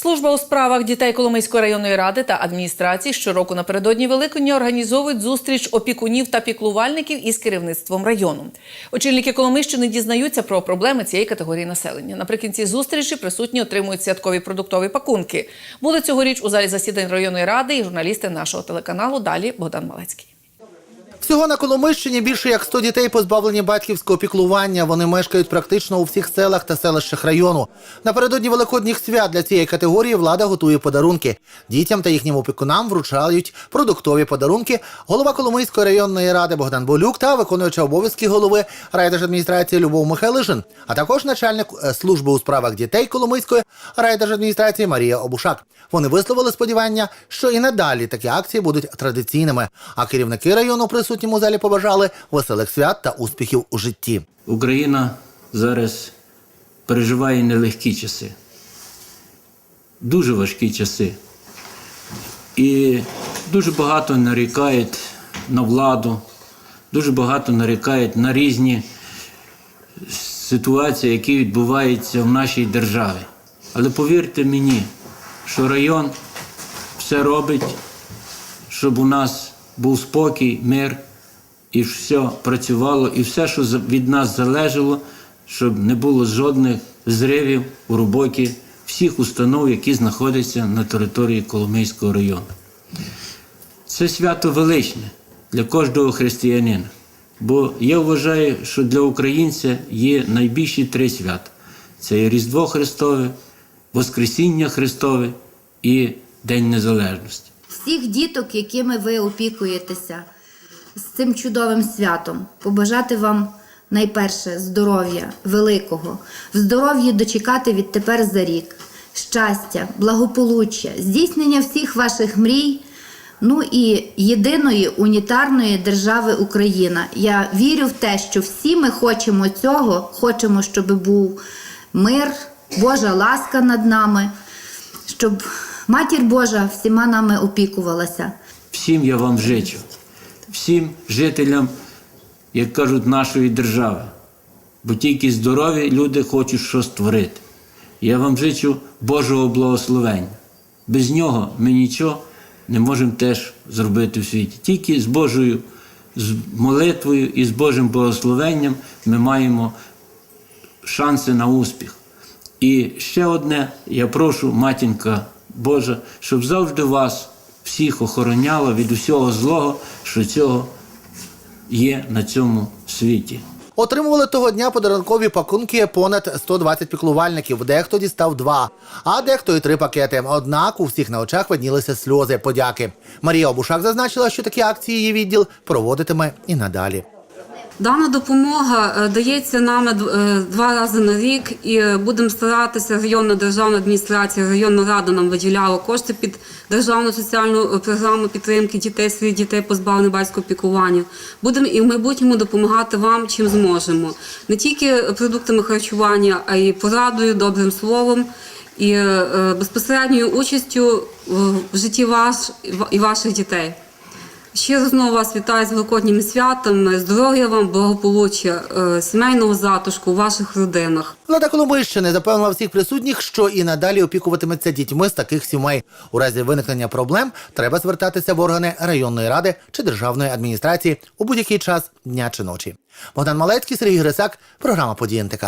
Служба у справах дітей Коломийської районної ради та адміністрації щороку напередодні Великодня організовують зустріч опікунів та піклувальників із керівництвом району. Очільники Коломийщини дізнаються про проблеми цієї категорії населення. Наприкінці зустрічі присутні отримують святкові продуктові пакунки. Були цьогоріч у залі засідань районної ради і журналісти нашого телеканалу. Далі Богдан Малецький. Всього на Коломийщині більше як 100 дітей позбавлені батьківського піклування. Вони мешкають практично у всіх селах та селищах району. Напередодні великодніх свят для цієї категорії влада готує подарунки. Дітям та їхнім опікунам вручають продуктові подарунки. Голова Коломийської районної ради Богдан Болюк та виконуюча обов'язки голови райдержадміністрації Любов Михайлишин, а також начальник е, служби у справах дітей Коломийської райдержадміністрації Марія Обушак. Вони висловили сподівання, що і надалі такі акції будуть традиційними. А керівники району у залі побажали веселих свят та успіхів у житті. Україна зараз переживає нелегкі часи, дуже важкі часи. І дуже багато нарікають на владу, дуже багато нарікають на різні ситуації, які відбуваються в нашій державі. Але повірте мені, що район все робить, щоб у нас був спокій, мир, і все працювало, і все, що від нас залежало, щоб не було жодних зривів у роботі всіх установ, які знаходяться на території Коломийського району. Це свято величне для кожного християнина. Бо я вважаю, що для українця є найбільші три свята: це є Різдво Христове, Воскресіння Христове і День Незалежності. всіх діток, якими ви опікуєтеся з цим чудовим святом, побажати вам найперше здоров'я великого, в здоров'ї дочекати відтепер за рік, щастя, благополуччя, здійснення всіх ваших мрій. Ну і єдиної унітарної держави Україна. Я вірю в те, що всі ми хочемо цього, хочемо, щоб був мир, Божа ласка над нами, щоб матір Божа всіма нами опікувалася. Всім я вам жичу, всім жителям, як кажуть, нашої держави. Бо тільки здорові люди хочуть щось створити. Я вам жичу Божого благословення. Без нього ми нічого не можемо теж зробити в світі. Тільки з Божою з молитвою і з Божим благословенням ми маємо шанси на успіх. І ще одне, я прошу, матінка Божа, щоб завжди вас всіх охороняла від усього злого, що цього є на цьому світі. Отримували того дня подарункові пакунки понад 120 піклувальників. Дехто дістав два, а дехто і три пакети. Однак у всіх на очах виднілися сльози подяки. Марія Обушак зазначила, що такі акції її відділ проводитиме і надалі. Дана допомога е, дається нами е, два рази на рік, і е, будемо старатися. Районна державна адміністрація, районна рада нам виділяла кошти під державну соціальну програму підтримки дітей серед дітей позбавлених батьківського піклування. Будемо і в майбутньому допомагати вам чим зможемо, не тільки продуктами харчування, а й порадою, добрим словом. І безпосередньою участю в житті ваш і ваших дітей. Ще знову вас вітаю з великодніми святами. Здоров'я вам, благополуччя, е, сімейного затишку у ваших родинах. Влада Коломийщини запевнила всіх присутніх, що і надалі опікуватиметься дітьми з таких сімей. У разі виникнення проблем треба звертатися в органи районної ради чи державної адміністрації у будь-який час дня чи ночі. Богдан Малецький, Сергій Грисак, програма «Події НТК».